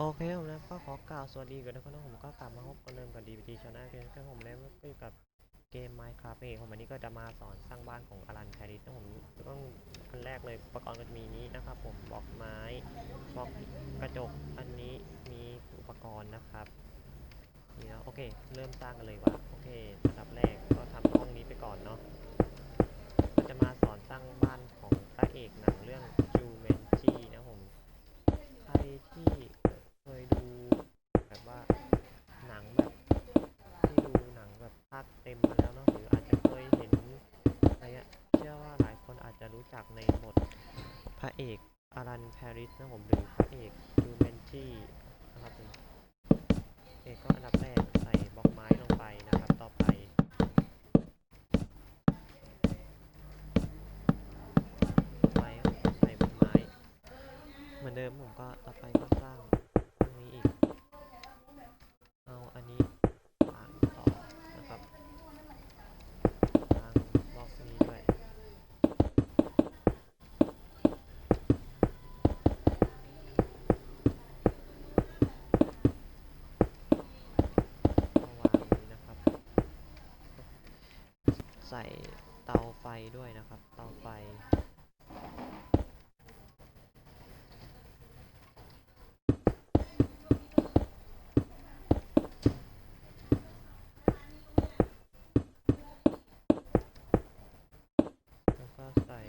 โอเคผมนะก็ขอกล่าวสวัสดีกันทุกคนนะผมก็กลับมาพบกันเริ่มกับ DPT Channel กันก็ผมแล้วก็อยู่กับเกม Minecraft เองผมวันนี้ก็จะมาสอนสร้างบ้านของอลันแพริสนะผมต้องอันแรกเลยอุปกรณ์ก็จะมีนี้นะครับผมบล็อกไม้บล็อกกระจกอันนี้มีอุปกรณ์นะครับนี่นะโอเค เริ่มสร้างกันเลยว่ะโอเคอันดับแรกก็ทำห้องนี้ไปก่อนเนาะก็จะมาสอนสร้างบ้านของพระเอกหนังเรื่อง Jumanji นะผม ใครที่เคยดูแบบว่าหนังแบบที่ดูหนังแบบภาคเต็มมาแล้วเนาะหรืออาจจะเคยเห็นอะไรเงี้ยเชื่อว่าหลายคนอาจจะรู้จักในบทพระเอกอารันแพริสนะผมหรือพระเอกจูเมนจีนะครับผมเอกก็อันดับแรกใส่บล็อกไม้ลงไปนะครับ ต่อไปไปใส่บล็อกไม้ เหมือนเดิมผมก็ต่อไปก็สร้างนี้อีก เอาอันนี้วางต่อนะครับวางบล็อกนี้ด้วยก็วางนี้นะครับ ใส่เตาไฟ ด้วยนะครับ เตาไฟ แล้วก็ใส่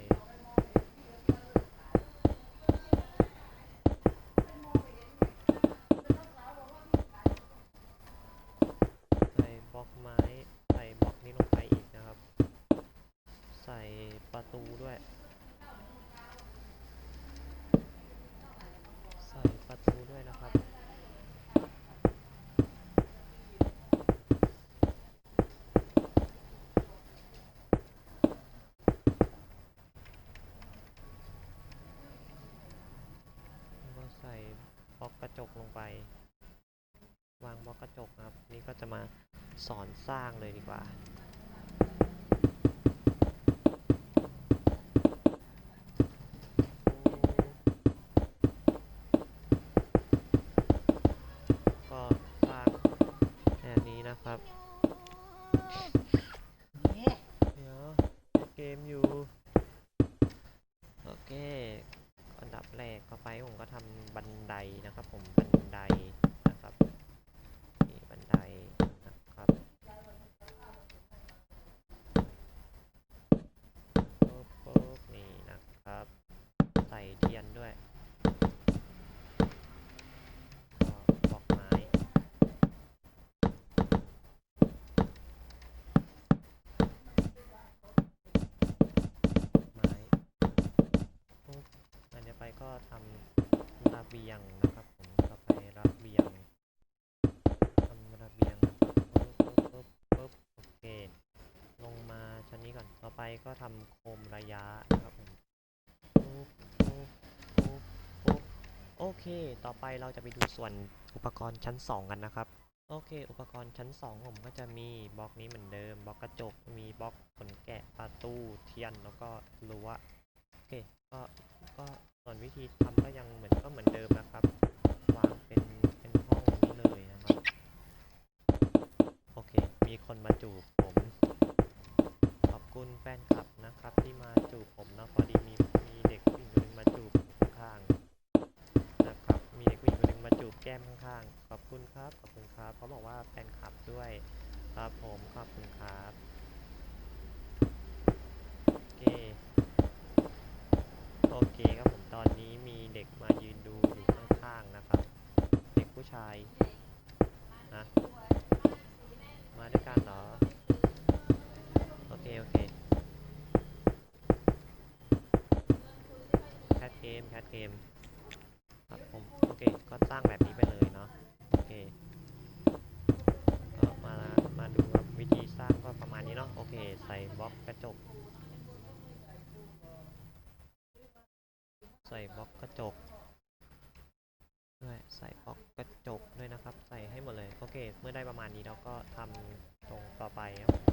ใส่บล็อกไม้ ใส่บล็อกนี้ลงไปอีกนะครับ ใส่ประ ตูด้วย ใส่ประตูด้วยนะครับแล้วก็ใส่บล็อกกระจกลงไป วางบล็อกกระจกครับ นี่ก็จะมาสอนสร้างเลยดีกว่า ก็สร้างแนวนี้นะ ครับ เดี๋ยวเกมอยู่ โอเค อันดับแรกก็ไปผมก็ทำบันไดนะครับผม บันไดนะครับนี่บันไดนะครับปุ๊บปุ๊บนี่นะครับ ใส่เทียนด้วยก็บล็อกไม้ไม้ปุ๊บอันนี้ไปก็ ทำระเบียงนะครับผมต่อไประเบียงทำระเบียงปุ๊บปุ๊บปุ๊บปุ๊บโอเค ลงมาชั้นนี้ก่อน ต่อไปก็ทำโคมระยะนะครับผมปุ๊บปุ๊บปุ๊บปุ๊บโอเค ต่อไปเราจะไปดูส่วนอุปกรณ์ชั้น 2 กันนะครับ โอเค อุปกรณ์ชั้น 2 ผมก็จะมีบล็อกนี้เหมือนเดิม บล็อกกระจก มีบล็อกขนแกะประตูเทียน แล้วก็รั้ว โอเค ก็ ก็ ส่วนวิธีทำก็ยังเหมือนก็เหมือนเดิมนะครับ วางเป็นเป็นห้องนี้เลยนะครับ โอเค มีคนมาจูบผม ขอบคุณแฟนคลับนะครับ ที่มาจูบผมนะพอดีมีมีเด็กผู้หญิงคนนึงมาจูบข้างนะครับ มีเด็กผู้หญิงคนนึงมาจูบแก้มข้างๆขอบคุณครับ ขอบคุณครับเขาบอกว่าแฟนคลับด้วยครับผมขอบคุณครับโอเคโอเคครับผมตอนนี้มีเด็กมายืนดูอยู่ข้างๆนะครับ เด็กผู้ ชายนะมาด้วยกันเหรอ โอเค โอเคแคทเกมแคทเกมครับผม โอเค ก็สร้างแบบนี้ไปเลยเนาะโอเคก็มามาดูครับวิธีสร้างก็ประมาณนี้เนาะโอเค ใส่บล็อกกระจก ใส่บล็อกกระจกด้วยใส่บล็อก ให้หมดเลยโอเค เมื่อได้ประมาณนี้แล้วก็ทำตรงต่อไปครับ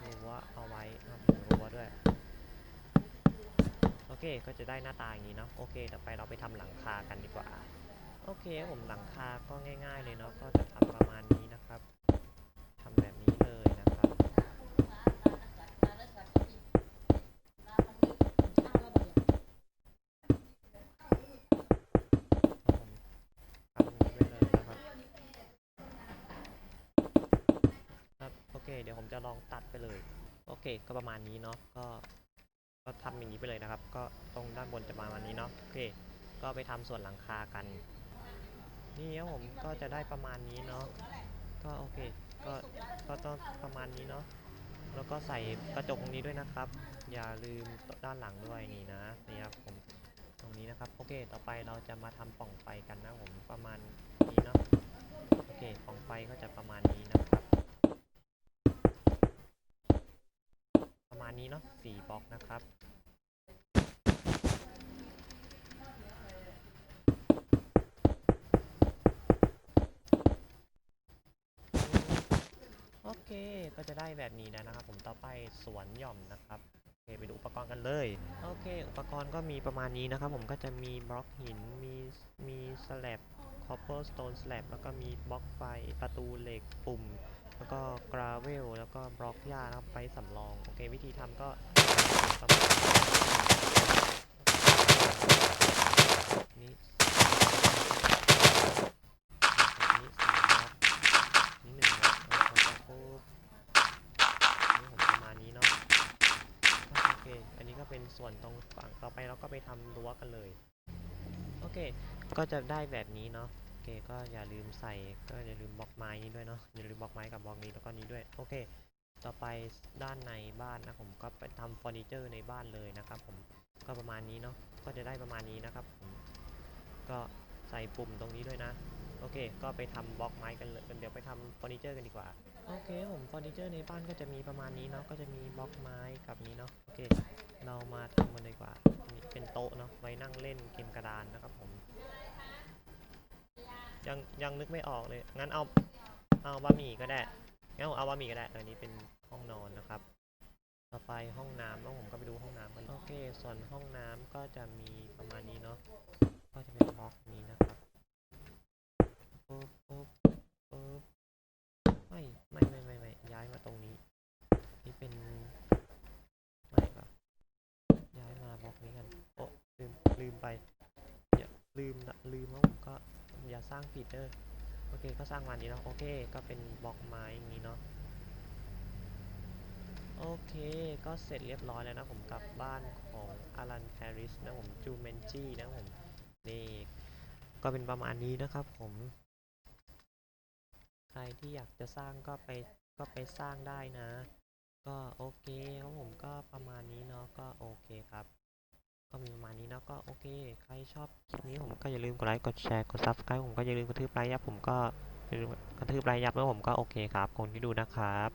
รั้วเอาไว้เอาผงรั้วด้วย โอเคก็จะได้หน้าตาอย่างนี้เนาะโอเคต่อไปเราไปทำหลังคากันดีกว่า โอเคผมหลังคาก็ง่าย ๆ เลยเนาะก็จะทำประมาณนี้นะครับ เดี๋ยวผมจะลองตัดไปเลย โอเค ก็ประมาณนี้เนาะก็ก็ทำอย่างนี้ไปเลยนะครับ ก็ตรงด้านบนจะประมาณนี้เนาะโอเค ก็ไปทำส่วนหลังคากัน นี่ครับผมก็จะได้ประมาณนี้เนาะก็โอเค ก็ก็ต้องประมาณนี้เนาะแล้วก็ใส่กระจกตรงนี้ด้วยนะครับ อย่าลืมด้านหลังด้วยนี่นะนี่ครับผมตรงนี้นะครับโอเค ต่อไปเราจะมาทำปล่องไฟกันนะผมประมาณนี้เนาะโอเคปล่องไฟก็จะประมาณนี้นะครับ ประมา ณนี้เนาะสี่บล็อกนะครับโอเค ก็จะได้แบบนี้แล้วนะครับ ผมต่อไปสวนหย่อมนะครับโอเคไปดูอุปกรณ์กันเลย โอเค อุปกรณ์ก็มีประมาณนี้นะครับ ผมก็จะมีบล็อกหิน มีมีสแลบ copperstone slab แล้วก็มีบล็อกไฟประตูเหล็กปุ่ม แล้วก็กราเวลแล้วก็บล็อกหญ้านะครับไปสำรอง โอเค วิธีทำก็นี้นี้สี่บล็อกนี้หนึ่งบล็อกแล้วก็ปุ๊บนี่ผมประมาณนี้เนาะโอเค อันนี้ก็เป็นส่วนตรงฝั่งต่อไปเราก็ไปทำรั้วกันเลย โอเค ก็จะได้แบบนี้เนาะ เคก็อย่าลืมใส่ก็อย่าลืมบล็อกไม้นี้ด้วยเนาะอย่าลืมบล็อกไม้กับบล็อกนี้แล้วก็นี้ด้วยโอเค ต่อไปด้านในบ้านนะผมก็ไปทำเฟอร์นิเจอร์ในบ้านเลยนะครับ ผมก็ประมาณนี้เนาะก็จะได้ประมาณนี้นะครับผมก็ใส่ปุ่มตรงนี้ด้วยนะ โอเค ก็ไปทำบล็อกไม้กันเลยเดี๋ยวไปทำเฟอร์นิเจอร์กันดีกว่าโอเคผมเฟอร์นิเจอร์ในบ้านก็จะมีประมาณนี้เนาะก็จะมีบล็อกไม้กับนี้เนาะโอเค เรามาทำกันเดีกว่านี่เป็นโต๊ะเนาะไว้นั่งเล่นเกมกระดานนะครับผ ยังยังนึกไม่ออกเลย งั้นเอาเอาบะหมี่ก็ได้ งั้นผมเอาบะหมี่ก็ได้ อันนี้เป็นห้องนอนนะครับ ต่อไปห้องน้ำแล้วผมก็ไปดูห้องน้ำกัน โอเค ส่วนห้องน้ำก็จะมีประมาณนี้เนาะ ก็จะเป็นบล็อกนี้นะครับปุ๊บปุ๊บปุ๊บไม่ไม่ไม่ไม่ไม่ย้ายมาตรงนี้ นี่เป็นไม่ปะย้ายมาบล็อกนี้กัน โอ้ลืมลืมไปอย่าลืมนะลืมแล้วผมก็ อย่าสร้างผิดเด้อโอเคก็สร้างวันนี้เนาะโอเคก็เป็นบล็อกไม้อย่างนี้เนาะโอเค ก็เสร็จเรียบร้อยแล้วนะผมกับบ้านของอารันแพริสนะผมจูเมนจี้นะผมนี่ก็เป็นประมาณนี้นะครับผม ใครที่อยากจะสร้างก็ไปก็ไปสร้างได้นะ ก็โอเคครับผมก็ประมาณนี้เนาะก็โอเคครับ ก็มีประมาณนี้เนาะก็โอเค ใครชอบคลิปนี้ผมก็อย่าลืมกดไลค์กดแชร์กดซับสไคร b e ผมก็อย่าลืมกระทืบไลค์ยับผมก็อย่าลืมกระทืบไลค์ยับแล้วผมก็โอเคครับคนที่ดูนะครับ